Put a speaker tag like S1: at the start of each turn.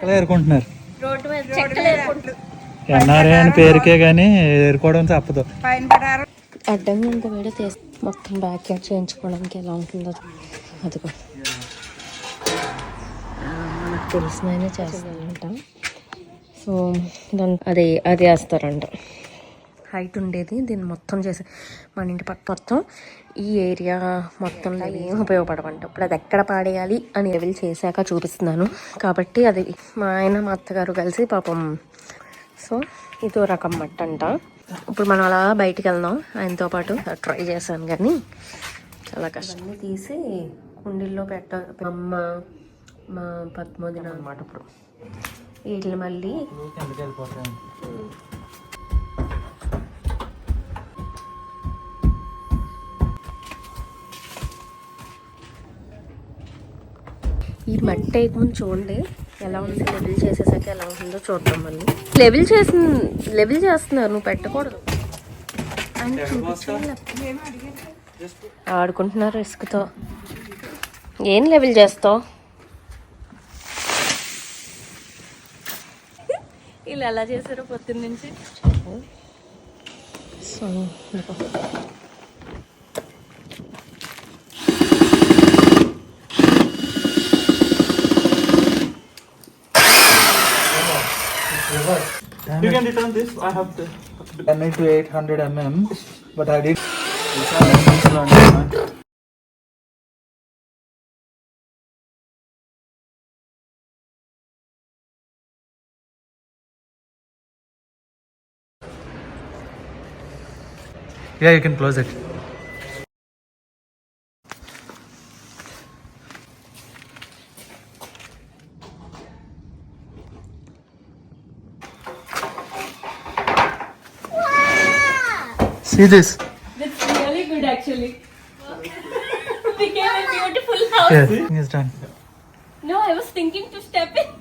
S1: చెక్కలు ఏరుకుంటున్నారు. ఎన్ఆర్ఏ అని పేరుకే కానీ ఏరుకోవడం తప్పదు.
S2: అడ్డంగా ఇంకో వీడియో తీసి మొత్తం బ్యాక్ యాడ్ చేయించుకోవడానికి ఎలా ఉంటుందో అదిగో. ఆ, మనకు తెలిసిన ఆయన చేస్తారంట సో దాని అది అది వేస్తారంట. హైట్ ఉండేది. దీన్ని మొత్తం చేసి మన ఇంటి పక్క మొత్తం ఈ ఏరియా మొత్తంలో ఏం ఉపయోగపడవంట ఇప్పుడు అది ఎక్కడ పాడేయాలి అని లెవెల్ చేశాక చూపిస్తున్నాను. కాబట్టి అది మా ఆయన మా అత్తగారు కలిసి పాపం సో ఇదో రకం మట్ట అంట. ఇప్పుడు మనం అలా బయటికి వెళ్దాం. ఆయనతో పాటు ట్రై చేశాను కానీ చాలా కష్టం. తీసి కుండీల్లో పెట్ట అమ్మ మా పద్మోదిన అనమాట ఇప్పుడు. వీటిని మళ్ళీ ఈ మట్టి వేయకముందు చూడండి. ఎలా ఉంది లెవెల్ చేసేసాక ఎలా ఉంటుందో చూద్దాం మళ్ళీ. లెవెల్ చేసి లెవెల్ చేస్తున్నారు. నువ్వు పెట్టకూడదు. ఆడుకుంటున్నారు ఇసుకతో ఏం లెవెల్ చేస్తావు? వీళ్ళు ఎలా చేశారో పొద్దున్న నుంచి? So Damn
S1: you it. can return this. I have the. I need to 800 mm, but I did. Yeah, you can close it. See this?
S2: That's really good actually. Became a beautiful house.
S1: Yeah, it's done.
S2: No, I was thinking to step in.